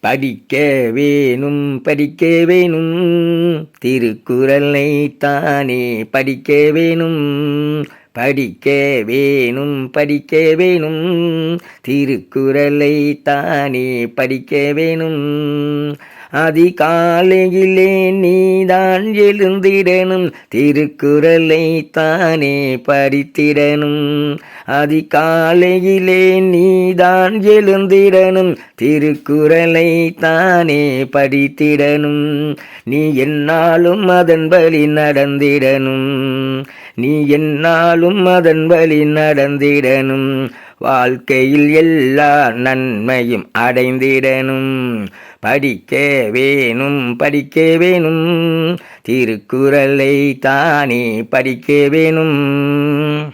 படிக்க வேணும் படிக்க வேணும். திருக்குறளை தானே படிக்க வேணும். படிக்க வேணும் படிக்க வேணும். திருக்குறளை தானே படிக்க வேணும். அதிகாலையிலே நீதான் எழுந்திடனும். திருக்குறளை தானே படித்திடணும் அதிகாலையிலே நீதான் எழுந்திடனும். திருக்குறளை தானே படித்திடனும். நீ என்னாலும் அதன் வழி நடந்திடனும். நீ என்னாலும் அதன் வழி நடந்திடனும். வாழ்க்கையில் எல்லா நன்மையும் அடைந்திடனும் படிக்க வேணும் படிக்க வேணும். திருக்குறளை தானே படிக்க வேணும்.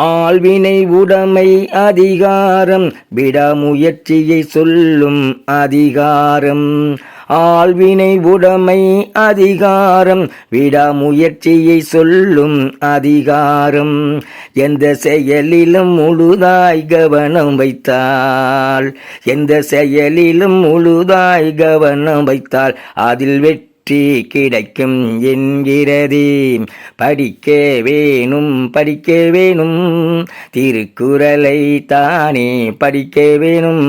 ஆழ்வினை உடைமை அதிகாரம் விடாமுயற்சியை சொல்லும் அதிகாரம். ஆழ்வினை உடைமை அதிகாரம் விடாமுயற்சியை சொல்லும் அதிகாரம். எந்த செயலிலும் முழுதாய் கவனம் வைத்தால் எந்த செயலிலும் முழுதாய் கவனம் வைத்தால் அதில் வெற்றி வெற்றி கிடைக்கும் என்கிறதே. படிக்க வேணும் படிக்க வேணும் திருக்குறளை தானே படிக்க வேணும்.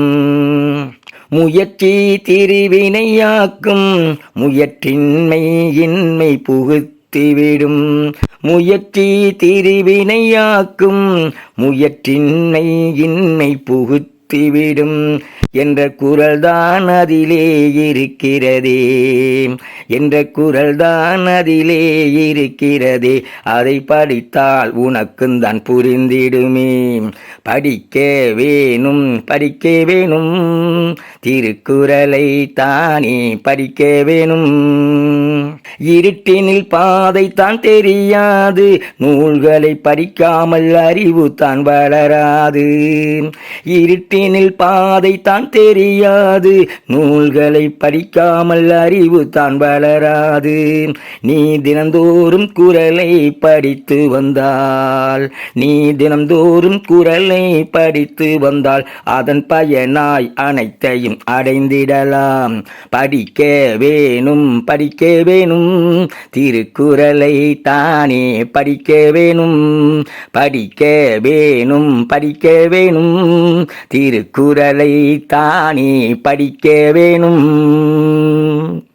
முயற்சி திருவினையாக்கும் முயற்றின்மை இன்மை புகுத்திவிடும் முயற்சி திருவினையாக்கும். முயற்றின்னை இன்னை புகுத்திவிடும். என்ற குரல்தான் அதிலே இருக்கிறதே. என்ற குரல்தான் அதிலே இருக்கிறதே. அதை படித்தால் உனக்கும் தான் புரிந்திடுமே. படிக்க வேணும் படிக்க வேணும். திருக்குறளை தானே படிக்க வேணும். இருட்டினில் பாதை தான் தெரியாது. நூல்களை படிக்காமல் அறிவு தான் வளராது. இருட்டினில் பாதை தான் தெரியாது. நூல்களை படிக்காமல் அறிவு தான் வளராது. நீ தினந்தோறும் குரலை படித்து வந்தால் நீ தினந்தோறும் குரலை படித்து வந்தால் அதன் பயனாய் அனைத்தையும் அடைந்திடலாம். படிக்க வேணும் படிக்க வேணும். திருக்குறளை தானே படிக்க வேணும். படிக்க வேணும் படிக்க வேணும். திருக்குறளை தானே படிக்க வேணும்.